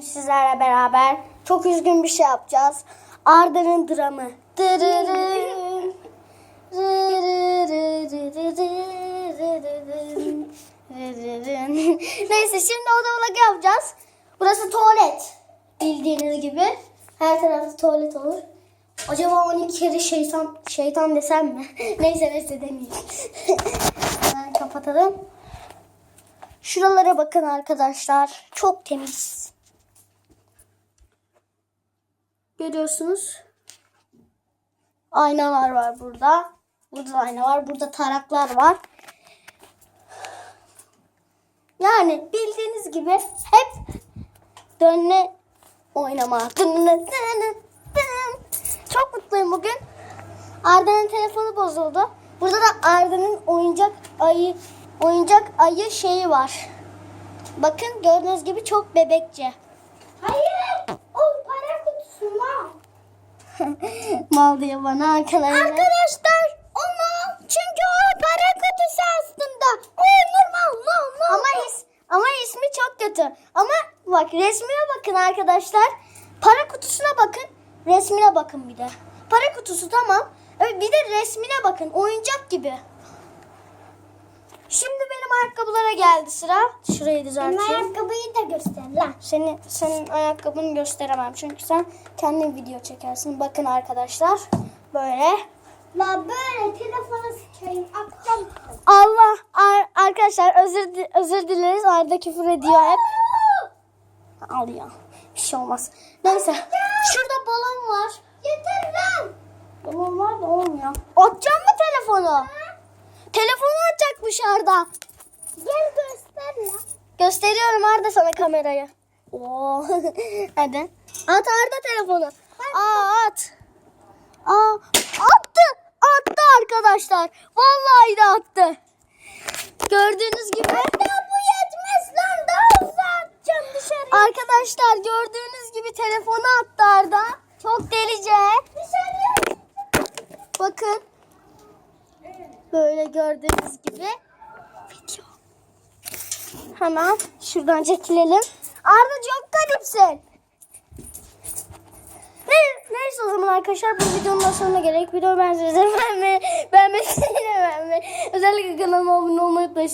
Bugün sizlerle beraber çok üzgün bir şey yapacağız. Arda'nın dramı. Neyse şimdi oda vlog yapacağız. Burası tuvalet. Bildiğiniz gibi. Her tarafta tuvalet olur. Acaba 12 kere şeytan şeytan desem mi? neyse neyse demeyeyim. Kapatalım. Şuralara bakın arkadaşlar. Çok temiz. Görüyorsunuz. Aynalar var burada. Burada da ayna var. Burada taraklar var. Yani bildiğiniz gibi hep dönme oynama. Çok mutluyum bugün. Arda'nın telefonu bozuldu. Burada da Arda'nın oyuncak ayı oyuncak ayı şeyi var. Bakın gördüğünüz gibi çok bebekçe. Hayır. O para kutusu mu? Mal diyor bana arkadaşlar. Arkadaşlar o mu? Çünkü o para kutusu aslında. O normal normal. Ama is, ama ismi çok kötü. Ama bak resmine bakın arkadaşlar. Para kutusuna bakın. Resmine bakın bir de. Para kutusu tamam. Evet, bir de resmine bakın. Oyuncak gibi. Benim ayakkabılara geldi sıra. Şurayı Benim düzelteyim. ayakkabıyı da göster lan. Seni, senin ayakkabını gösteremem. Çünkü sen kendin video çekersin. Bakın arkadaşlar. Böyle. La böyle telefona sıçayım. Akşam. Allah ar- arkadaşlar özür di- özür dileriz. Arda küfür ediyor hep. Al ya. Bir şey olmaz. Neyse. Şurada balon var. Yeter lan. Balon var da olmuyor. Atacağım mı telefonu? Telefonu atacakmış Arda. Gel göster lan. Gösteriyorum Arda sana kamerayı. Oo. Hadi. At Arda telefonu. Aa at. Aa attı. Attı arkadaşlar. Vallahi de attı. Gördüğünüz gibi. Ya bu yetmez lan. Daha hızlı atacağım dışarı. Arkadaşlar gördüğünüz gibi telefonu attı Arda. Çok delice. Dışarı. Bakın. Böyle gördüğünüz gibi. Video. Hemen şuradan çekilelim. Arda çok garipsin. Ne- Neyse o zaman arkadaşlar bu videonun da sonuna gerek. Video ben size beğenmeyi, beğenmeyi, beğenmeyi, özellikle kanalıma abone olmayı unutmayın.